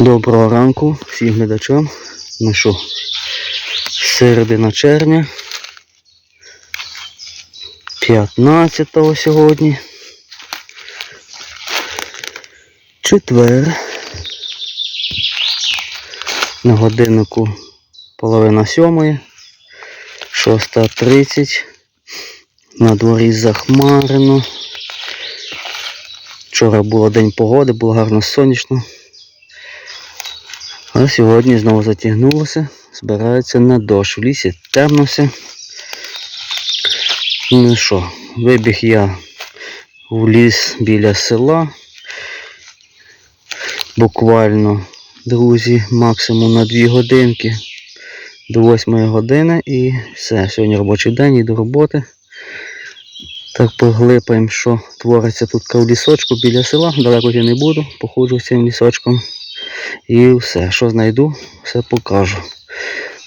Доброго ранку всім глядачам. Ну що, середина червня. 15 сьогодні. Четвер. На годиннику половина сьомої. 6.30. На дворі захмарено. Вчора було день погоди, було гарно сонячно. А сьогодні знову затягнулося, збирається на дощ. В лісі темно все. Ну що, вибіг я в ліс біля села. Буквально, друзі, максимум на 2 годинки до 8 години і все. Сьогодні робочий день і до роботи. Так поглипаємо, що твориться тут в лісочку біля села. Далеко я не буду, походжу цим лісочком. І все, що знайду, все покажу.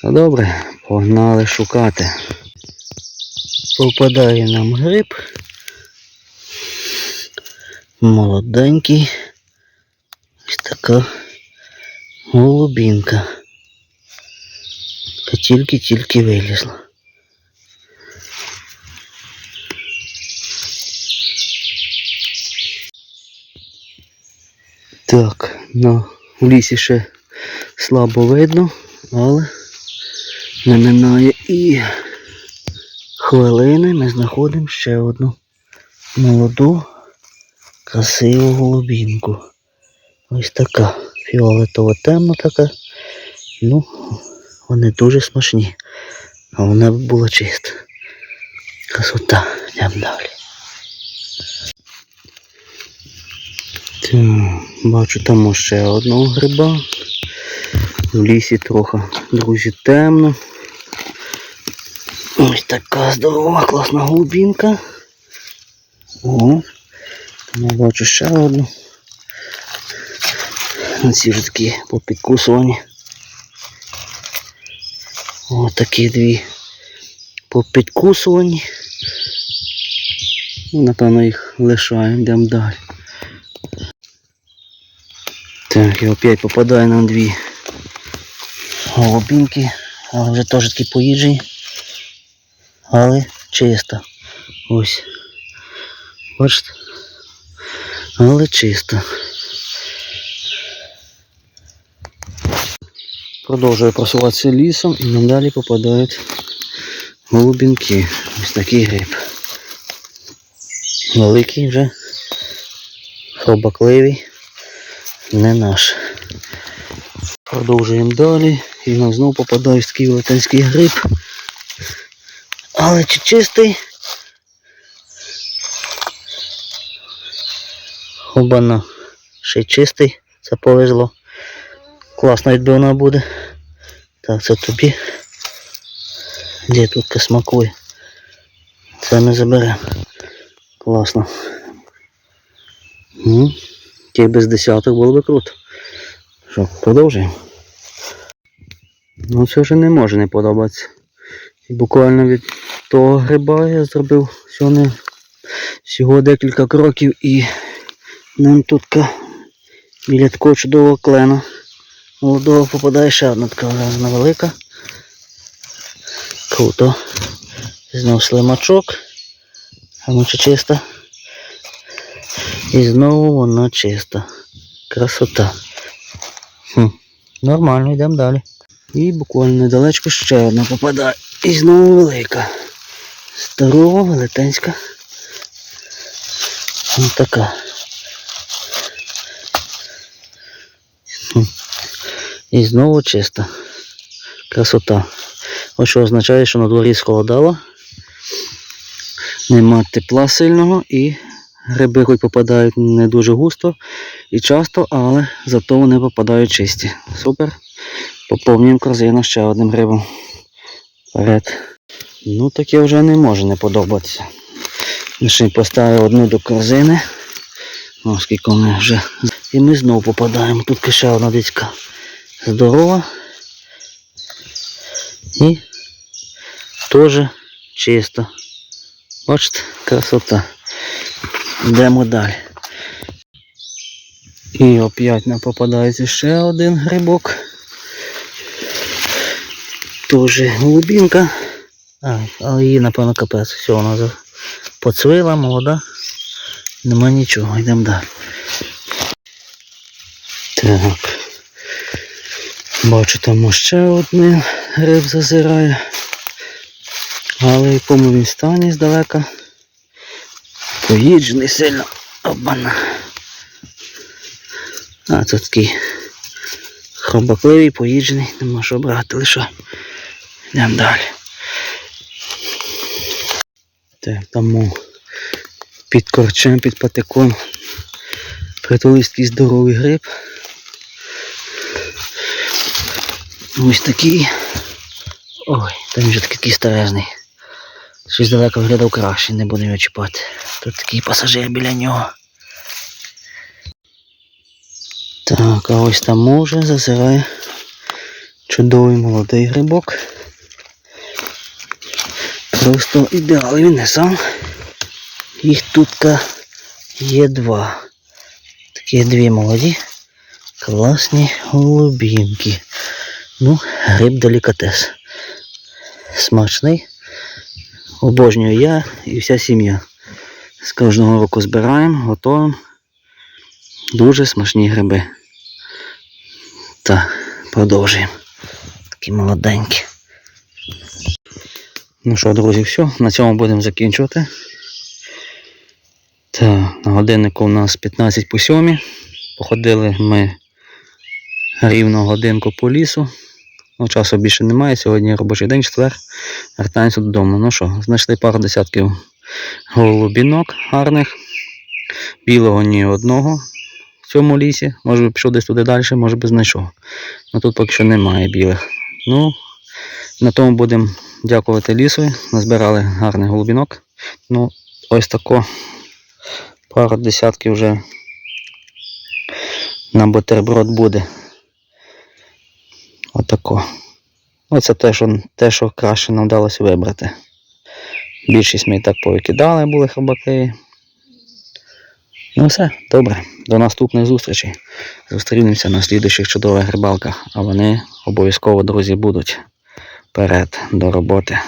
Ну добре, погнали шукати. Попадає нам гриб. Молоденький. Ось така голубінка. Та тільки-тільки вилізла. Так, на в лісі ще слабо видно, але не минає і хвилини ми знаходимо ще одну молоду, красиву голубінку. Ось така фіолетово темна така. Ну, вони дуже смачні. А вона була чиста. Красота, йдемо далі. Так, бачу там ще одного гриба. В лісі трохи, друзі, темно. Ось така здорова, класна голубінка. О, там я бачу ще одну. Ці вже такі попідкусувані. Ось такі дві попідкусувані. Напевно їх лишаємо, йдемо далі. Так, і опять попадає на дві голубінки, але вже теж такі поїджені, але чисто. Ось. Бачите? Але чисто. Продовжую просуватися лісом і нам далі попадають голубінки. Ось такий гриб. Великий вже, хробакливий не наш. Продовжуємо далі. І нам знову попадає такий велетенський гриб. Але чи чистий? Обана. Ще чистий. Це повезло. Класна відбивна буде. Так, це тобі. Де тут смакує? Це ми заберемо. Класно. Ну, без десяток було би круто. Що, продовжуємо. Ну це вже не може не подобатися. І буквально від того гриба я зробив всього, всього декілька кроків і нам тут біля такого чудового клена молодого попадає ще одна така вона велика. Круто. Знову слимачок. А ну чи чиста. І знову вона чиста. Красота. Хм. Нормально, йдемо далі. І буквально недалечко ще одна попадає. І знову велика. Здорова, велетенська. Ось така. Хм. І знову чиста. Красота. Ось що означає, що на дворі схолодало. Нема тепла сильного і Гриби хоч попадають не дуже густо і часто, але зато вони попадають чисті. Супер. Поповнюємо корзину ще одним грибом. Вперед. Ну таке вже не може не подобатися. Ще поставив одну до корзини. Оскільки ми вже. І ми знову попадаємо. Тут ще одна дичка здорова. І теж чисто. Бачите, красота. Йдемо далі. І опять нам попадається ще один грибок. Тоже голубінка. А, але її, напевно, капець. Все, вона поцвила, молода. Нема нічого, йдемо далі. Так. Бачу, там ще один гриб зазирає. Але в якому він стані здалека. Поїджений сильно. Обана. А, це такий хробакливий, поїджений, нема що брати лише. Йдемо далі. Так, там під корчем, під патиком притулився такий здоровий гриб. Ось такий. Ой, там вже такий старезний. Щось далеко виглядав краще, не будемо чіпати. Тут такий пасажир біля нього. Так, а ось там може зазирає чудовий молодий грибок. Просто ідеал він не сам. Їх тут є два. Такі дві молоді, класні голубінки. Ну, гриб делікатес. Смачний. Обожнюю я і вся сім'я. З кожного року збираємо, готуємо. Дуже смачні гриби. Так, продовжуємо. Такі молоденькі. Ну що, друзі, все. На цьому будемо закінчувати. Так, на годиннику у нас 15 по 7. Походили ми рівно годинку по лісу. Ну, часу більше немає. Сьогодні робочий день, четвер. Вертаємося додому. Ну що, знайшли пару десятків голубінок гарних. Білого ні одного в цьому лісі. Може би пішов десь туди далі, може би знайшов. Ну тут поки що немає білих. Ну, на тому будемо дякувати лісу. Назбирали гарний голубінок. Ну, ось тако пару десятків вже на бутерброд буде. Отако. Оце те, що, те, що краще нам вдалося вибрати. Більшість ми і так повикидали були хабаки. Ну все, добре. До наступних зустрічей. Зустрінемося на слідуючих чудових рибалках, а вони обов'язково, друзі, будуть. Вперед до роботи.